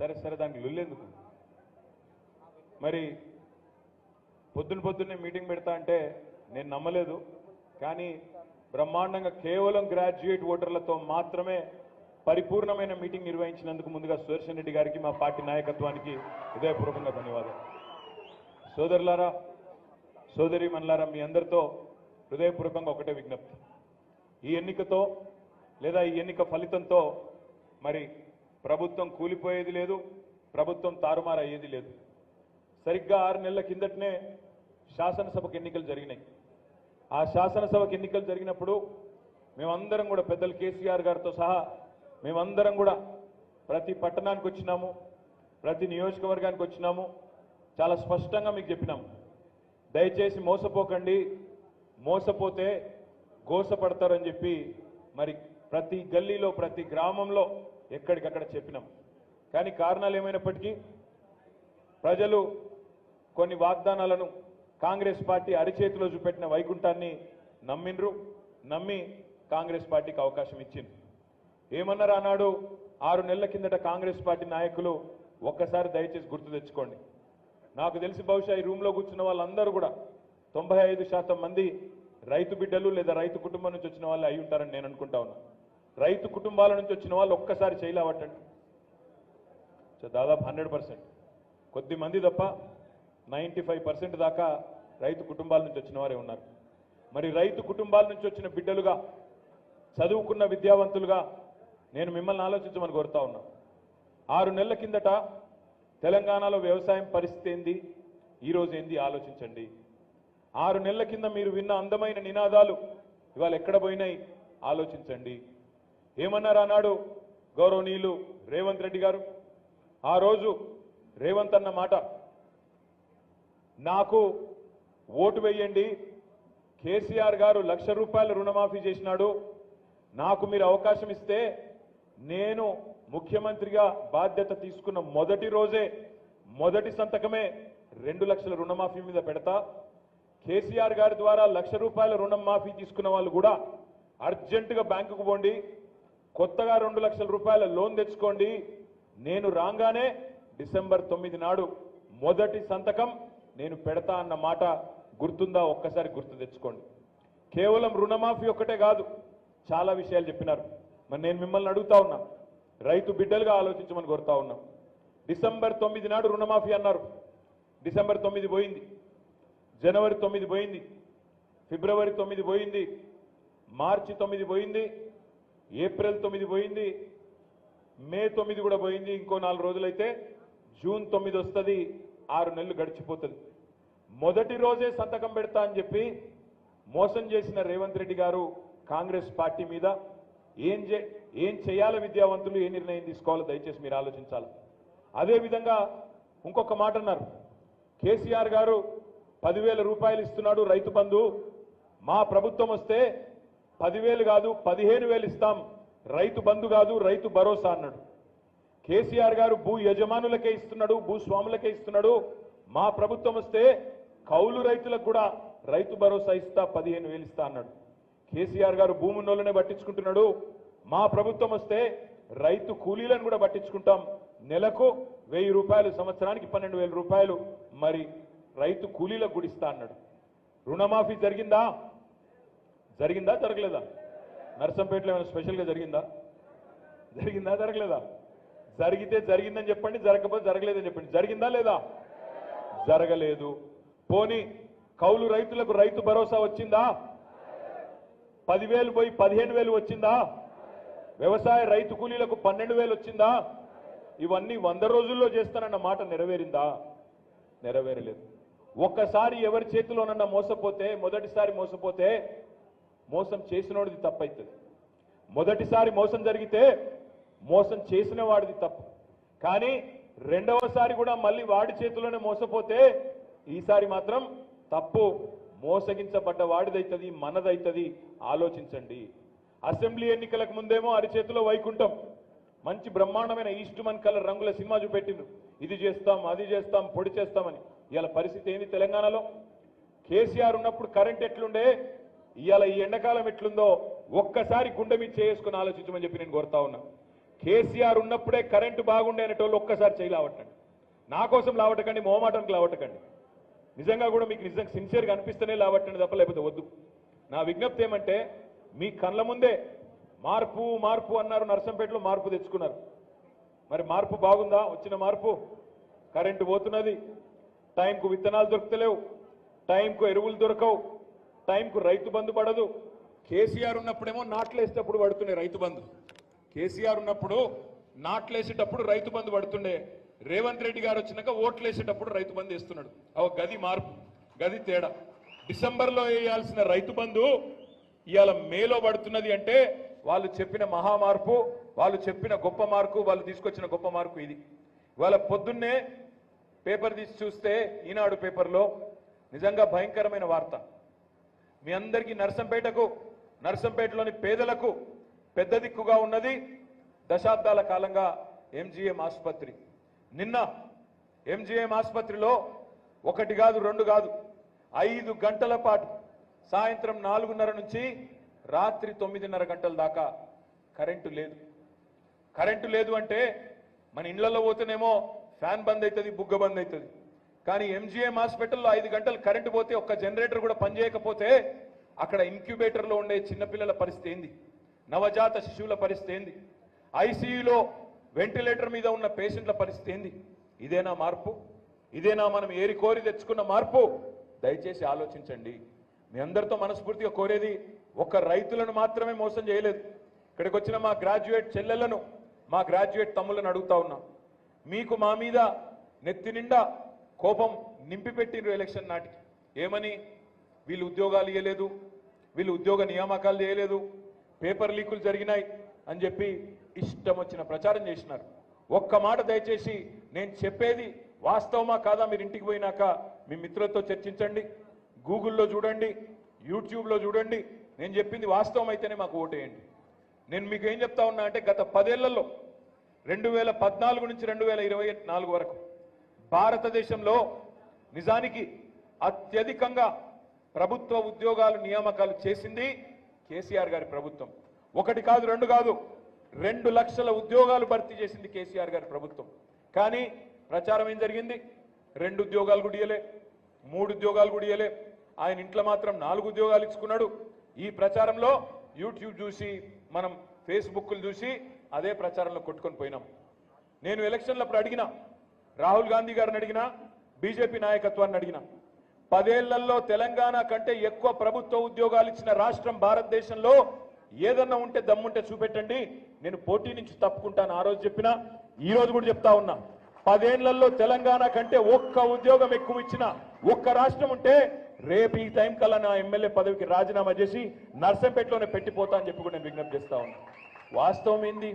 సరే సరే దానికి లొల్లేందుకు? మరి పొద్దున పొద్దున్నే మీటింగ్ పెడతా అంటే నేను నమ్మలేదు కానీ బ్రహ్మాండంగా కేవలం గ్రాడ్యుయేట్ ఓటర్లతో మాత్రమే పరిపూర్ణమైన మీటింగ్ నిర్వహించినందుకు ముందుగా సుదర్శన్ రెడ్డి గారికి మా పార్టీ నాయకత్వానికి హృదయపూర్వకంగా ధన్యవాదాలు. సోదరులారా సోదరి మనలారా మీ అందరితో హృదయపూర్వకంగా ఒకటే విజ్ఞప్తి. ఈ ఎన్నికతో లేదా ఈ ఎన్నిక ఫలితంతో మరి ప్రభుత్వం కూలిపోయేది లేదు ప్రభుత్వం తారుమారు అయ్యేది లేదు. సరిగ్గా ఆరు నెలల కిందటనే శాసనసభకు ఎన్నికలు జరిగినాయి. ఆ శాసనసభకు ఎన్నికలు జరిగినప్పుడు మేమందరం కూడా పెద్దలు కేసీఆర్ గారితో సహా మేమందరం కూడా ప్రతి పట్టణానికి వచ్చినాము ప్రతి నియోజకవర్గానికి వచ్చినాము. చాలా స్పష్టంగా మీకు చెప్పినాము. దయచేసి మోసపోకండి మోసపోతే గోసపడతారని చెప్పి మరి ప్రతి గల్లీలో ప్రతి గ్రామంలో ఎక్కడికక్కడ చెప్పినాం. కానీ కారణాలు ఏమైనప్పటికీ ప్రజలు కొన్ని వాగ్దానాలను కాంగ్రెస్ పార్టీ అరిచేతిలో చూపెట్టిన వైకుంఠాన్ని నమ్మిండ్రు నమ్మి కాంగ్రెస్ పార్టీకి అవకాశం ఇచ్చింది ఏమన్నారు ఆనాడు ఆరు నెలల కిందట కాంగ్రెస్ పార్టీ నాయకులు ఒక్కసారి దయచేసి గుర్తు తెచ్చుకోండి. నాకు తెలిసి బహుశా ఈ రూమ్లో కూర్చున్న వాళ్ళందరూ కూడా తొంభై ఐదు శాతం మంది రైతు బిడ్డలు లేదా రైతు కుటుంబం నుంచి వచ్చిన వాళ్ళు అయి ఉంటారని నేను అనుకుంటా ఉన్నా. రైతు కుటుంబాల నుంచి వచ్చిన వాళ్ళు ఒక్కసారి చేయలేవట్టండి సో దాదాపు హండ్రెడ్ పర్సెంట్. కొద్ది మంది తప్ప నైంటీ ఫైవ్ పర్సెంట్ దాకా రైతు కుటుంబాల నుంచి వచ్చిన వారే ఉన్నారు. మరి రైతు కుటుంబాల నుంచి వచ్చిన బిడ్డలుగా చదువుకున్న విద్యావంతులుగా నేను మిమ్మల్ని ఆలోచించమని కోరుతా ఉన్నా. ఆరు నెలల కిందట తెలంగాణలో వ్యవసాయం పరిస్థితి ఏంది? ఈరోజు ఏంది? ఆలోచించండి. ఆరు నెలల కింద మీరు విన్న అందమైన నినాదాలు ఇవాళ ఎక్కడ పోయినాయి? ఆలోచించండి. ఏమన్నారు అన్నాడు గౌరవనీయులు రేవంత్ రెడ్డి గారు? ఆ రోజు రేవంత్ అన్న మాట నాకు ఓటు వేయండి కేసీఆర్ గారు లక్ష రూపాయలు రుణమాఫీ చేసినాడు నాకు మీరు అవకాశం ఇస్తే నేను ముఖ్యమంత్రిగా బాధ్యత తీసుకున్న మొదటి రోజే మొదటి సంతకమే రెండు లక్షల రుణమాఫీ మీద పెడతా. కేసీఆర్ గారి ద్వారా లక్ష రూపాయల రుణం మాఫీ తీసుకున్న వాళ్ళు కూడా అర్జెంటుగా బ్యాంకుకు పోండి కొత్తగా రెండు లక్షల రూపాయల లోన్ తెచ్చుకోండి. నేను రాగానే డిసెంబర్ తొమ్మిది నాడు మొదటి సంతకం నేను పెడతా అన్న మాట గుర్తుందా? ఒక్కసారి గుర్తు తెచ్చుకోండి. కేవలం రుణమాఫీ ఒక్కటే కాదు చాలా విషయాలు చెప్పినారు. మరి నేను మిమ్మల్ని అడుగుతా ఉన్నా రైతు బిడ్డలుగా ఆలోచించమని కోరుతా ఉన్నా. డిసెంబర్ తొమ్మిది నాడు రుణమాఫీ అన్నారు. డిసెంబర్ తొమ్మిది పోయింది. జనవరి తొమ్మిది పోయింది. ఫిబ్రవరి తొమ్మిది పోయింది. మార్చి తొమ్మిది పోయింది. ఏప్రిల్ తొమ్మిది పోయింది మే తొమ్మిది కూడా పోయింది ఇంకో నాలుగు రోజులైతే జూన్ తొమ్మిది వస్తుంది ఆరు నెలలు గడిచిపోతుంది. మొదటి రోజే సంతకం పెడతా అని చెప్పి మోసం చేసిన రేవంత్ రెడ్డి గారు కాంగ్రెస్ పార్టీ మీద ఏం చే ఏం చేయాలి విద్యావంతులు ఏ నిర్ణయం తీసుకోవాలో దయచేసి మీరు ఆలోచించాలి. అదేవిధంగా ఇంకొక మాట అన్నారు. కేసీఆర్ గారు పదివేల రూపాయలు ఇస్తున్నాడు రైతు బంధు మా ప్రభుత్వం వస్తే పదివేలు కాదు పదిహేను వేలు ఇస్తాం. రైతు బంధు కాదు రైతు భరోసా అన్నాడు. కేసీఆర్ గారు భూ యజమానులకే ఇస్తున్నాడు భూస్వాములకే ఇస్తున్నాడు. మా ప్రభుత్వం వస్తే కౌలు రైతులకు కూడా రైతు భరోసా ఇస్తా పదిహేను వేలు ఇస్తా అన్నాడు. కేసీఆర్ గారు భూమున్నోళ్ళనే పట్టించుకుంటున్నాడు. మా ప్రభుత్వం వస్తే రైతు కూలీలను కూడా పట్టించుకుంటాం. నెలకు వెయ్యి రూపాయలు సంవత్సరానికి పన్నెండు వేల రూపాయలు. మరి రైతు కూలీలకు కూడా ఇస్తా అన్నాడు. రుణమాఫీ జరిగిందా? జరిగిందా జరగలేదా? నర్సంపేటలో ఏమైనా స్పెషల్గా జరిగిందా? జరిగిందా జరగలేదా? జరిగితే జరిగిందని చెప్పండి జరగకపోతే జరగలేదని చెప్పండి. జరిగిందా లేదా? జరగలేదు. పోని కౌలు రైతులకు రైతు భరోసా వచ్చిందా? పదివేలు పోయి పదిహేను వేలు వచ్చిందా? వ్యవసాయ రైతు కూలీలకు పన్నెండు వేలు వచ్చిందా? ఇవన్నీ వంద రోజుల్లో చేస్తానన్న మాట నెరవేరిందా? నెరవేరలేదు. ఒక్కసారి ఎవరి చేతిలోనన్నా మోసపోతే మొదటిసారి మోసపోతే మోసం చేసినోడిది తప్పవుతుంది మొదటిసారి మోసం జరిగితే మోసం చేసిన వాడిది తప్పు. కానీ రెండవసారి కూడా మళ్ళీ వాడి చేతిలోనే మోసపోతే ఈసారి మాత్రం తప్పు మోసగించబడ్డ వాడిదైతుంది మనదైతుంది. ఆలోచించండి. అసెంబ్లీ ఎన్నికలకు ముందేమో అరిచేతిలో వైకుంఠం. మంచి బ్రహ్మాండమైన ఈస్ట్ మన్ కలర్ రంగుల సినిమా చూపెట్టిండు ఇది చేస్తాం అది చేస్తాం పొడి చేస్తామని. ఇవాళ పరిస్థితి ఏంది తెలంగాణలో? కేసీఆర్ ఉన్నప్పుడు కరెంట్ ఎట్లుండే? ఇవాళ ఈ ఎండాకాలం ఎట్లుందో ఒక్కసారి గుండె మీద చేసుకుని ఆలోచించమని చెప్పి నేను కోరుతా ఉన్నా. కేసీఆర్ ఉన్నప్పుడే కరెంటు బాగుండే అనేటోళ్ళు ఒక్కసారి చేయి లావట్టండి. నా కోసం లావటకండి మోమాటానికి లావటకండి. నిజంగా కూడా మీకు నిజంగా సిన్సియర్గా అనిపిస్తేనే లావట్టండి తప్ప లేకపోతే వద్దు. నా విజ్ఞప్తి ఏమంటే మీ కళ్ళ ముందే మార్పు మార్పు అన్నారు నర్సంపేటలో మార్పు తెచ్చుకున్నారు. మరి మార్పు బాగుందా? వచ్చిన మార్పు? కరెంటు పోతున్నది. టైంకు విత్తనాలు దొరుకుతలేవు. టైంకు ఎరువులు దొరకవు. టైంకు రైతు బంధు పడదు. కేసీఆర్ ఉన్నప్పుడేమో నాట్లేసేటప్పుడు పడుతుండే రైతు బంధు. కేసీఆర్ ఉన్నప్పుడు నాట్లేసేటప్పుడు రైతు బంధు పడుతుండే. రేవంత్ రెడ్డి గారు వచ్చినాక ఓట్లేసేటప్పుడు రైతు బంధు వేస్తున్నాడు. అవ గది మార్పు గది తేడా. డిసెంబర్లో వేయాల్సిన రైతు బంధు ఇవాళ మేలో పడుతున్నది అంటే వాళ్ళు చెప్పిన మహా మార్పు వాళ్ళు చెప్పిన గొప్ప మార్కు వాళ్ళు తీసుకొచ్చిన గొప్ప మార్కు ఇది. ఇవాళ పొద్దున్నే పేపర్ తీసి చూస్తే ఈనాడు పేపర్లో నిజంగా భయంకరమైన వార్త. మీ అందరికీ నర్సంపేటకు నర్సంపేటలోని పేదలకు పెద్ద దిక్కుగా ఉన్నది దశాబ్దాల కాలంగా ఎంజీఎం ఆసుపత్రి. నిన్న ఎంజీఎం ఆసుపత్రిలో ఒకటి కాదు రెండు కాదు ఐదు గంటల పాటు సాయంత్రం నాలుగున్నర నుంచి రాత్రి తొమ్మిదిన్నర గంటల దాకా కరెంటు లేదు. కరెంటు లేదు అంటే మన ఇళ్ళలో పోతేనేమో ఫ్యాన్ బంద్ అవుతుంది బుగ్గ బంద్ అవుతుంది కానీ ఎంజీఎం హాస్పిటల్లో ఐదు గంటలు కరెంటు పోతే ఒక్క జనరేటర్ కూడా పనిచేయకపోతే అక్కడ ఇంక్యుబేటర్లో ఉండే చిన్నపిల్లల పరిస్థితి ఏంది? నవజాత శిశువుల పరిస్థితి ఏంది? ఐసీయూలో వెంటిలేటర్ మీద ఉన్న పేషెంట్ల పరిస్థితి ఏంది? ఇదేనా మార్పు? ఇదేనా మనం ఏరి కోరి తెచ్చుకున్న మార్పు? దయచేసి ఆలోచించండి. మీ అందరితో మనస్ఫూర్తిగా కోరేది ఒక్క రైతులను మాత్రమే మోసం చేయలేదు. ఇక్కడికి వచ్చిన మా గ్రాడ్యుయేట్ చెల్లెలను మా గ్రాడ్యుయేట్ తమ్ములను అడుగుతా ఉన్నాం. మీకు మా మీద నెత్తి నిండా కోపం నింపిపెట్టిండ్రు ఎలక్షన్ నాటికి. ఏమని? వీళ్ళు ఉద్యోగాలు ఇవ్వలేదు వీళ్ళు ఉద్యోగ నియామకాలు చేయలేదు పేపర్ లీకులు జరిగినాయి అని చెప్పి ఇష్టం వచ్చిన ప్రచారం చేసినారు. ఒక్క మాట దయచేసి నేను చెప్పేది వాస్తవమా కాదా? మీరు ఇంటికి పోయినాక మీ మిత్రులతో చర్చించండి గూగుల్లో చూడండి యూట్యూబ్లో చూడండి. నేను చెప్పింది వాస్తవం అయితేనే మాకు ఓటేయండి. నేను మీకు ఏం చెప్తా ఉన్నా అంటే గత పదేళ్ళలో రెండు వేల పద్నాలుగు నుంచి రెండు వేల ఇరవై నాలుగు వరకు భారతదేశంలో నిజానికి అత్యధికంగా ప్రభుత్వ ఉద్యోగాలు నియామకాలు చేసింది కేసీఆర్ గారి ప్రభుత్వం. ఒకటి కాదు రెండు కాదు రెండు లక్షల ఉద్యోగాలు భర్తీ చేసింది కేసీఆర్ గారి ప్రభుత్వం. కానీ ప్రచారం ఏం జరిగింది? రెండు ఉద్యోగాలు గుడియలే మూడు ఉద్యోగాలు గుడియలే ఆయన ఇంట్లో మాత్రం నాలుగు ఉద్యోగాలు ఇచ్చుకున్నాడు. ఈ ప్రచారంలో యూట్యూబ్ చూసి మనం ఫేస్బుక్లు చూసి అదే ప్రచారంలో కొట్టుకొని పోయినాం. నేను ఎలక్షన్లప్పుడు అడిగినా రాహుల్ గాంధీ గారిని అడిగినా బీజేపీ నాయకత్వాన్ని అడిగినా పదేళ్ళలో తెలంగాణ కంటే ఎక్కువ ప్రభుత్వ ఉద్యోగాలు ఇచ్చిన రాష్ట్రం భారతదేశంలో ఏదన్నా ఉంటే దమ్ముంటే చూపెట్టండి. నేను పోటీ నుంచి తప్పుకుంటాను. ఆ రోజు చెప్పినా ఈ రోజు కూడా చెప్తా ఉన్నా. పదేళ్ళలో తెలంగాణ కంటే ఒక్క ఉద్యోగం ఎక్కువ ఇచ్చిన ఒక్క రాష్ట్రం ఉంటే రేపు ఈ టైం కల్లా నా ఎమ్మెల్యే పదవికి రాజీనామా చేసి నర్సంపేటలోనే పెట్టిపోతా అని చెప్పి కూడా నేను విజ్ఞప్తి చేస్తా ఉన్నా. వాస్తవం ఏంది?